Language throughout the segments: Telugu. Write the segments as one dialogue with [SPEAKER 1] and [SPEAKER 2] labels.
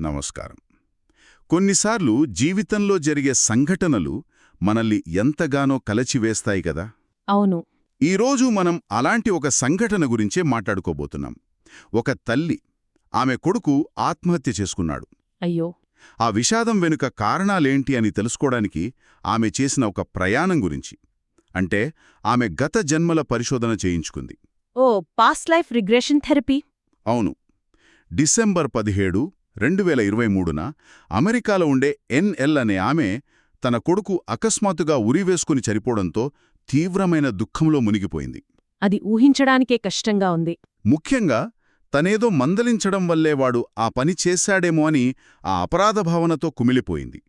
[SPEAKER 1] నమస్కారం. కొన్నిసార్లు జీవితంలో జరిగే సంఘటనలు మనల్ని ఎంతగానో కలచివేస్తాయి కదా?
[SPEAKER 2] అవును.
[SPEAKER 1] ఈరోజు మనం అలాంటి ఒక సంఘటన గురించే మాట్లాడుకోబోతున్నాం. ఒక తల్లి ఆమె కొడుకు ఆత్మహత్య చేసుకున్నాడు.
[SPEAKER 2] అయ్యో!
[SPEAKER 1] ఆ విషాదం వెనుక కారణాలేంటి అని తెలుసుకోవడానికి ఆమె చేసిన ఒక ప్రయాణం గురించి. అంటే ఆమె గత జన్మల పరిశోధన చేయించుకుంది.
[SPEAKER 2] ఓ పాస్ట్ లైఫ్ రిగ్రెషన్ థెరపీ?
[SPEAKER 1] అవును. డిసెంబర్ పదిహేడు రెండు వేల ఇరవై మూడున అమెరికాలో ఉండే ఎన్ఎల్ అనే ఆమె తన కొడుకు అకస్మాత్తుగా ఉరివేసుకుని చనిపోవడంతో తీవ్రమైన దుఃఖంలో మునిగిపోయింది.
[SPEAKER 2] అది ఊహించడానికే కష్టంగా ఉంది.
[SPEAKER 1] ముఖ్యంగా తనేదో మందలించడం వల్లే వాడు ఆ పని చేశాడేమో అని ఆ అపరాధ భావనతో కుమిలిపోయింది.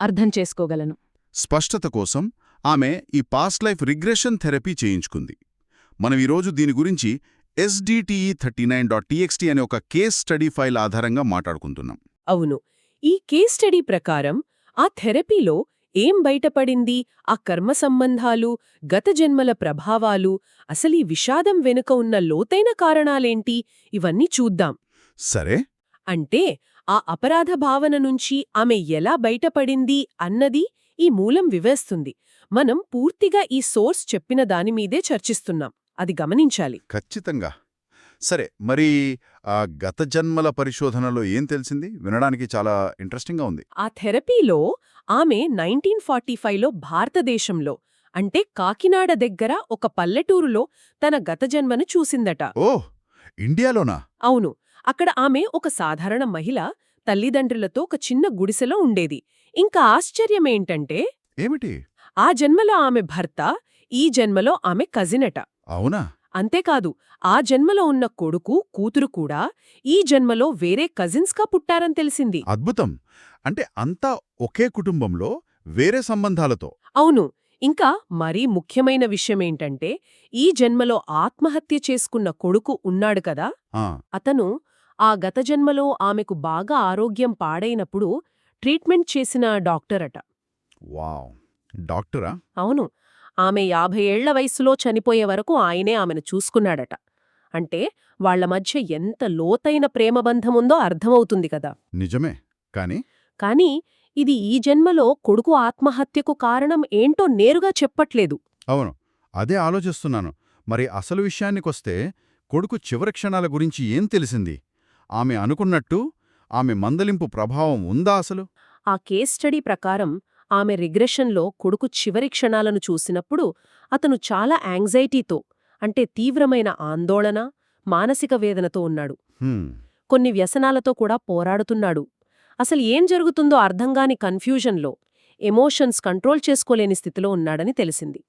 [SPEAKER 2] అర్థం చేసుకోగలను.
[SPEAKER 1] స్పష్టత కోసం ఆమె ఈ పాస్ట్ లైఫ్ రిగ్రెషన్ థెరపీ చేయించుకుంది. మనం ఈరోజు దీని గురించి SDTE thirty nine dot TXT అనే ఒక కేస్ స్టడీ ఫైల్ ఆధారంగా మాట్లాడుకుంటున్నాం.
[SPEAKER 3] అవును. ఈ కేస్ స్టడీ ప్రకారం ఆ థెరపీలో ఏం బయటపడింది? ఆ కర్మ సంబంధాలు గత జన్మల ప్రభావాలు అసలీ విషాదం వెనుక ఉన్న లోతైన కారణాలేంటి? ఇవన్నీ చూద్దాం.
[SPEAKER 1] సరే.
[SPEAKER 3] అంటే ఆ అపరాధ భావన నుంచి ఆమె ఎలా బయటపడింది అన్నది ఈ మూలం వివేస్తుంది. మనం పూర్తిగా ఈ సోర్స్ చెప్పిన దానిమీదే చర్చిస్తున్నాం. అది గమనించాలి.
[SPEAKER 1] ఖచ్చితంగా. సరే మరి ఆ గత జన్మల పరిశోధనలో ఏం తెలిసింది? వినడానికి చాలా ఇంట్రెస్టింగ్గా ఉంది.
[SPEAKER 3] ఆ థెరపీలో ఆమె నైన్టీన్ ఫార్టీ ఫైవ్లో భారతదేశంలో అంటే కాకినాడ దగ్గర ఒక పల్లెటూరులో తన గత జన్మను చూసిందట.
[SPEAKER 1] ఓ ఇండియాలోనా?
[SPEAKER 3] అవును. అక్కడ ఆమె ఒక సాధారణ మహిళ తల్లిదండ్రులతో ఒక చిన్న గుడిసెలో ఉండేది. ఇంకా ఆశ్చర్యమేంటంటే
[SPEAKER 1] ఏమిటి?
[SPEAKER 3] ఆ జన్మలో ఆమె భర్త ఈ జన్మలో ఆమె కజినట
[SPEAKER 1] అవునా?
[SPEAKER 3] అంతేకాదు ఆ జన్మలో ఉన్న కొడుకు కూతురు కూడా ఈ జన్మలో వేరే కజిన్స్గా పుట్టారని తెలిసింది.
[SPEAKER 1] అద్భుతం! అంటే అంతా ఒకే కుటుంబంలో వేరే సంబంధాలతో.
[SPEAKER 3] అవును. ఇంకా మరీ ముఖ్యమైన విషయమేంటంటే ఈ జన్మలో ఆత్మహత్య చేసుకున్న కొడుకు ఉన్నాడు కదా? అతను ఆ గత జన్మలో ఆమెకు బాగా ఆరోగ్యం పాడైనప్పుడు ట్రీట్మెంట్ చేసిన డాక్టరట.
[SPEAKER 1] వావ్! డాక్టరా?
[SPEAKER 3] అవును. ఆమె యాభై ఏళ్ళ వయసులో చనిపోయే వరకు ఆయనే ఆమెను చూసుకున్నాడట. అంటే వాళ్ళ మధ్య ఎంత లోతైన ప్రేమబంధముందో అర్థమవుతుంది కదా.
[SPEAKER 1] నిజమే. కానీ?
[SPEAKER 3] కాని ఇది ఈ జన్మలో కొడుకు ఆత్మహత్యకు కారణం ఏంటో నేరుగా చెప్పట్లేదు.
[SPEAKER 1] అవును. అదే ఆలోచిస్తున్నాను. మరి అసలు విషయానికొస్తే కొడుకు చివరి క్షణాల గురించి ఏం తెలిసింది? ఆమె అనుకున్నట్టు ఆమె మందలింపు ప్రభావం ఉందా అసలు?
[SPEAKER 3] ఆ కేస్ స్టడీ ప్రకారం ఆమె రిగ్రెషన్లో కొడుకు చివరి క్షణాలను చూసినప్పుడు అతను చాలా యాంగ్జైటీతో అంటే తీవ్రమైన ఆందోళన మానసిక వేదనతో ఉన్నాడు. కొన్ని వ్యసనాలతో కూడా పోరాడుతున్నాడు. అసలు ఏం జరుగుతుందో అర్థంగాని కన్ఫ్యూజన్లో ఎమోషన్స్ కంట్రోల్ చేసుకోలేని స్థితిలో ఉన్నాడని తెలిసింది.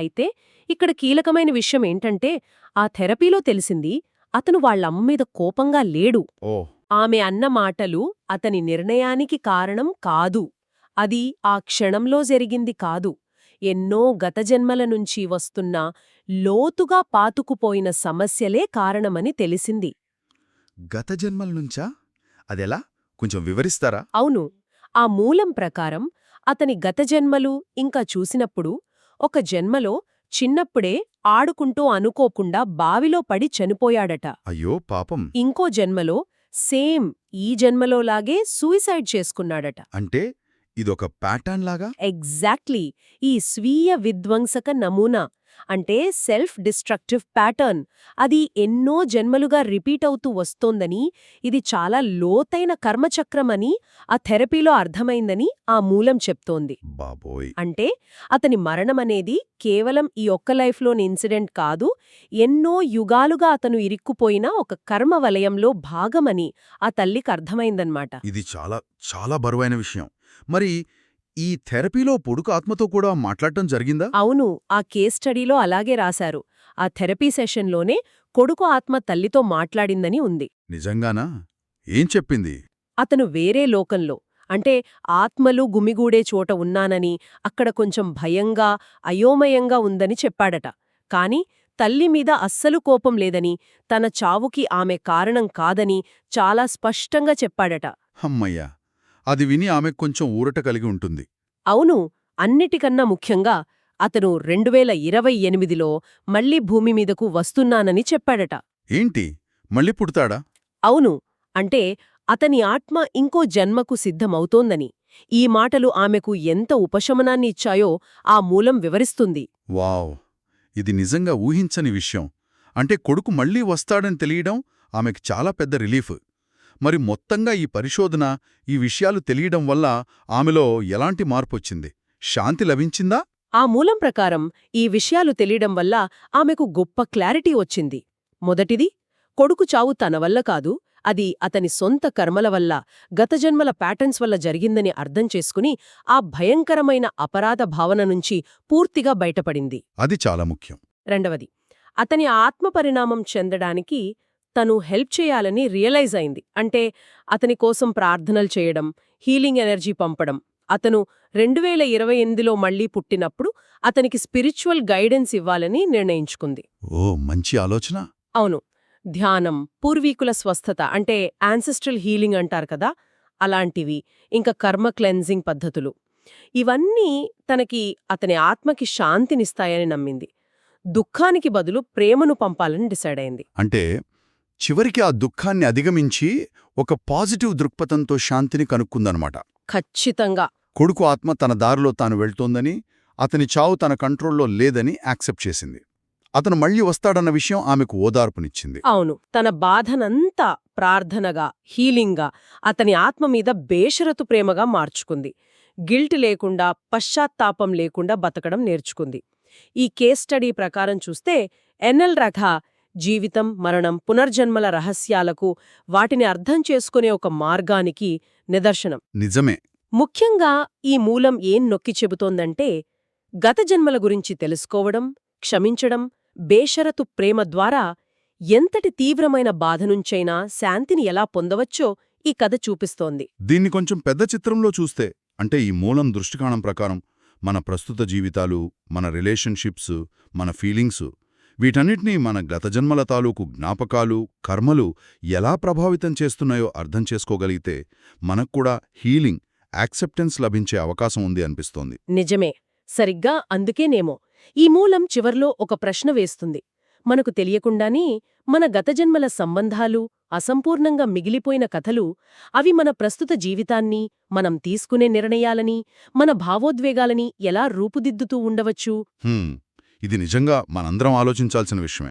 [SPEAKER 3] అయితే ఇక్కడ కీలకమైన విషయం ఏంటంటే ఆ థెరపీలో తెలిసింది అతను వాళ్ళమ్మ మీద కోపంగా లేడు. ఆమె అన్న మాటలు అతని నిర్ణయానికి కారణం కాదు. అది ఆ క్షణంలో జరిగింది కాదు. ఎన్నో గత జన్మల నుంచి వస్తున్న లోతుగా పాతుకుపోయిన సమస్యలే కారణమని తెలిసింది.
[SPEAKER 1] గత జన్మల నుంచా? అదెలా? కొంచెం వివరిస్తారా?
[SPEAKER 3] అవును. ఆ మూలం ప్రకారం అతని గత జన్మలు ఇంకా చూసినప్పుడు ఒక జన్మలో చిన్నప్పుడే ఆడుకుంటూ అనుకోకుండా బావిలో పడి చనిపోయాడట.
[SPEAKER 1] అయ్యో పాపం.
[SPEAKER 3] ఇంకో జన్మలో సేమ్ ఈ జన్మలోలాగే సూయిసైడ్ చేసుకున్నాడట.
[SPEAKER 1] అంటే ఇదొక ప్యాటర్న్ లాగా?
[SPEAKER 3] ఎగ్జాక్ట్లీ. ఈ స్వీయ విధ్వంసక నమూనా. అంటే సెల్ఫ్ డిస్ట్రక్టివ్ ప్యాటర్న్. అది ఎన్నో జన్మలుగా రిపీట్ అవుతూ వస్తోందని ఇది చాలా లోతైన కర్మచక్రమని ఆ థెరపీలో అర్థమైందని ఆ మూలం చెప్తోంది.
[SPEAKER 1] బాబోయ్.
[SPEAKER 3] అంటే అతని మరణమనేది కేవలం ఈ ఒక్క లైఫ్లోని ఇన్సిడెంట్ కాదు ఎన్నో యుగాలుగా అతను ఇరుక్కుపోయిన ఒక కర్మ వలయంలో భాగమని ఆ తల్లికి అర్థమైందన్నమాట.
[SPEAKER 1] ఇది చాలా చాలా బరువైన విషయం. మరి ఈ థెరపీలో పొడుకు ఆత్మతో కూడా మాట్లాడటం జరిగిందా?
[SPEAKER 3] అవును ఆ కేస్ స్టడీలో అలాగే రాశారు. ఆ థెరపీ సెషన్లోనే కొడుకు ఆత్మ తల్లితో మాట్లాడిందని ఉంది.
[SPEAKER 1] నిజంగానా? ఏం చెప్పింది?
[SPEAKER 3] అతను వేరే లోకంలో. అంటే ఆత్మలు గుమిగూడే చోట ఉన్నానని అక్కడ కొంచెం భయంగా అయోమయంగా ఉందని చెప్పాడట. కాని తల్లి మీద అస్సలు కోపం లేదని తన చావుకి ఆమె కారణం కాదని చాలా స్పష్టంగా చెప్పాడట.
[SPEAKER 1] హమ్మయ్యా అది విని ఆమె కొంచెం ఊరట కలిగి ఉంటుంది.
[SPEAKER 3] అవును అన్నిటికన్నా ముఖ్యంగా అతను రెండువేల ఇరవై ఎనిమిదిలో మళ్ళీ భూమి మీదకు వస్తున్నానని చెప్పాడట.
[SPEAKER 1] ఏంటి? మళ్ళీ పుడతాడా?
[SPEAKER 3] అవును అంటే అతని ఆత్మ ఇంకో జన్మకు సిద్ధమవుతోందని. ఈ మాటలు ఆమెకు ఎంత ఉపశమనాన్ని ఇచ్చాయో ఆ మూలం వివరిస్తుంది.
[SPEAKER 1] వావ్! ఇది నిజంగా ఊహించని విషయం. అంటే కొడుకు మళ్ళీ వస్తాడని తెలియడం ఆమెకు చాలా పెద్ద రిలీఫ్. మరి మొత్తంగా ఈ పరిశోధన ఈ విషయాలు తెలియడం వల్ల ఆమెలో ఎలాంటి మార్పొచ్చింది? శాంతి లభించిందా?
[SPEAKER 3] ఆ మూలం ప్రకారం ఈ విషయాలు తెలియడం వల్ల ఆమెకు గొప్ప క్లారిటీ వచ్చింది. మొదటిది కొడుకు చావు తన వల్ల కాదు అది అతని సొంత కర్మల వల్ల గతజన్మల ప్యాటర్న్స్ వల్ల జరిగిందని అర్థం చేసుకుని ఆ భయంకరమైన అపరాధ భావన నుంచి పూర్తిగా బయటపడింది.
[SPEAKER 1] అది చాలా ముఖ్యం.
[SPEAKER 3] రెండవది అతని ఆత్మ పరిణామం చెందడానికి తను హెల్ప్ చేయాలని రియలైజ్ అయింది. అంటే అతని కోసం ప్రార్థనలు చేయడం హీలింగ్ ఎనర్జీ పంపడం. అతను రెండు వేల ఇరవై ఎనిమిదిలో మళ్ళీ పుట్టినప్పుడు అతనికి స్పిరిచువల్ గైడెన్స్ ఇవ్వాలని నిర్ణయించుకుంది.
[SPEAKER 1] ఓ మంచి ఆలోచన.
[SPEAKER 3] అవును. ధ్యానం పూర్వీకుల స్వస్థత అంటే యాన్సెస్ట్రల్ హీలింగ్ అంటారు కదా అలాంటివి ఇంకా కర్మ క్లెన్జింగ్ పద్ధతులు. ఇవన్నీ తనకి అతని ఆత్మకి శాంతినిస్తాయని నమ్మింది. దుఃఖానికి బదులు ప్రేమను పంపాలని డిసైడ్ అయింది.
[SPEAKER 1] అంటే చివరికి ఆ దుఃఖాన్ని అధిగమించి ఒక పాజిటివ్ దృక్పథంతో శాంతిని కనుక్కుందనమాట.
[SPEAKER 3] ఖచ్చితంగా.
[SPEAKER 1] కొడుకు ఆత్మ తన దారిలో తాను వెళ్తోందని అతని చావు తన కంట్రోల్లో లేదని యాక్సెప్ట్ చేసింది. అతను మళ్ళీ వస్తాడన్న విషయం ఆమెకు ఓదార్పునిచ్చింది.
[SPEAKER 3] అవును తన బాధనంతా ప్రార్థనగా హీలింగ్గా అతని ఆత్మ మీద బేషరతు ప్రేమగా మార్చుకుంది. గిల్ట్ లేకుండా పశ్చాత్తాపం లేకుండా బతకడం నేర్చుకుంది. ఈ కేస్ స్టడీ ప్రకారం చూస్తే ఎన్ఎల్ రథ జీవితం మరణం పునర్జన్మల రహస్యాలకు వాటిని అర్థం చేసుకునే ఒక మార్గానికి నిదర్శనం.
[SPEAKER 1] నిజమే.
[SPEAKER 3] ముఖ్యంగా ఈ మూలం ఏం నొక్కి చెబుతోందంటే గత జన్మల గురించి తెలుసుకోవడం క్షమించడం బేషరతు ప్రేమ ద్వారా ఎంతటి తీవ్రమైన బాధనుంచైనా శాంతిని ఎలా పొందవచ్చో ఈ కథ చూపిస్తోంది.
[SPEAKER 1] దీన్ని కొంచెం పెద్ద చిత్రంలో చూస్తే అంటే ఈ మూలం దృష్టికోణం ప్రకారం మన ప్రస్తుత జీవితాలు మన రిలేషన్షిప్స్ మన ఫీలింగ్స్ వీటన్నిటినీ మన గత జన్మల తాలూకు జ్ఞాపకాలు కర్మలు ఎలా ప్రభావితం చేస్తున్నాయో అర్థం చేసుకోగలిగితే మనక్కూడా హీలింగ్ యాక్సెప్టెన్స్ లభించే అవకాశం ఉంది అనిపిస్తోంది.
[SPEAKER 3] నిజమే. సరిగ్గా అందుకేనేమో. ఈ మూలం చివర్లో ఒక ప్రశ్న వేస్తుంది. మనకు తెలియకుండానే మన గతజన్మల సంబంధాలు అసంపూర్ణంగా మిగిలిపోయిన కథలు అవి మన ప్రస్తుత జీవితాన్ని మనం తీసుకునే నిర్ణయాలని మన భావోద్వేగాలని ఎలా రూపుదిద్దుతూ ఉండవచ్చు?
[SPEAKER 1] ఇది నిజంగా మనందరం ఆలోచించాల్సిన విషయమే.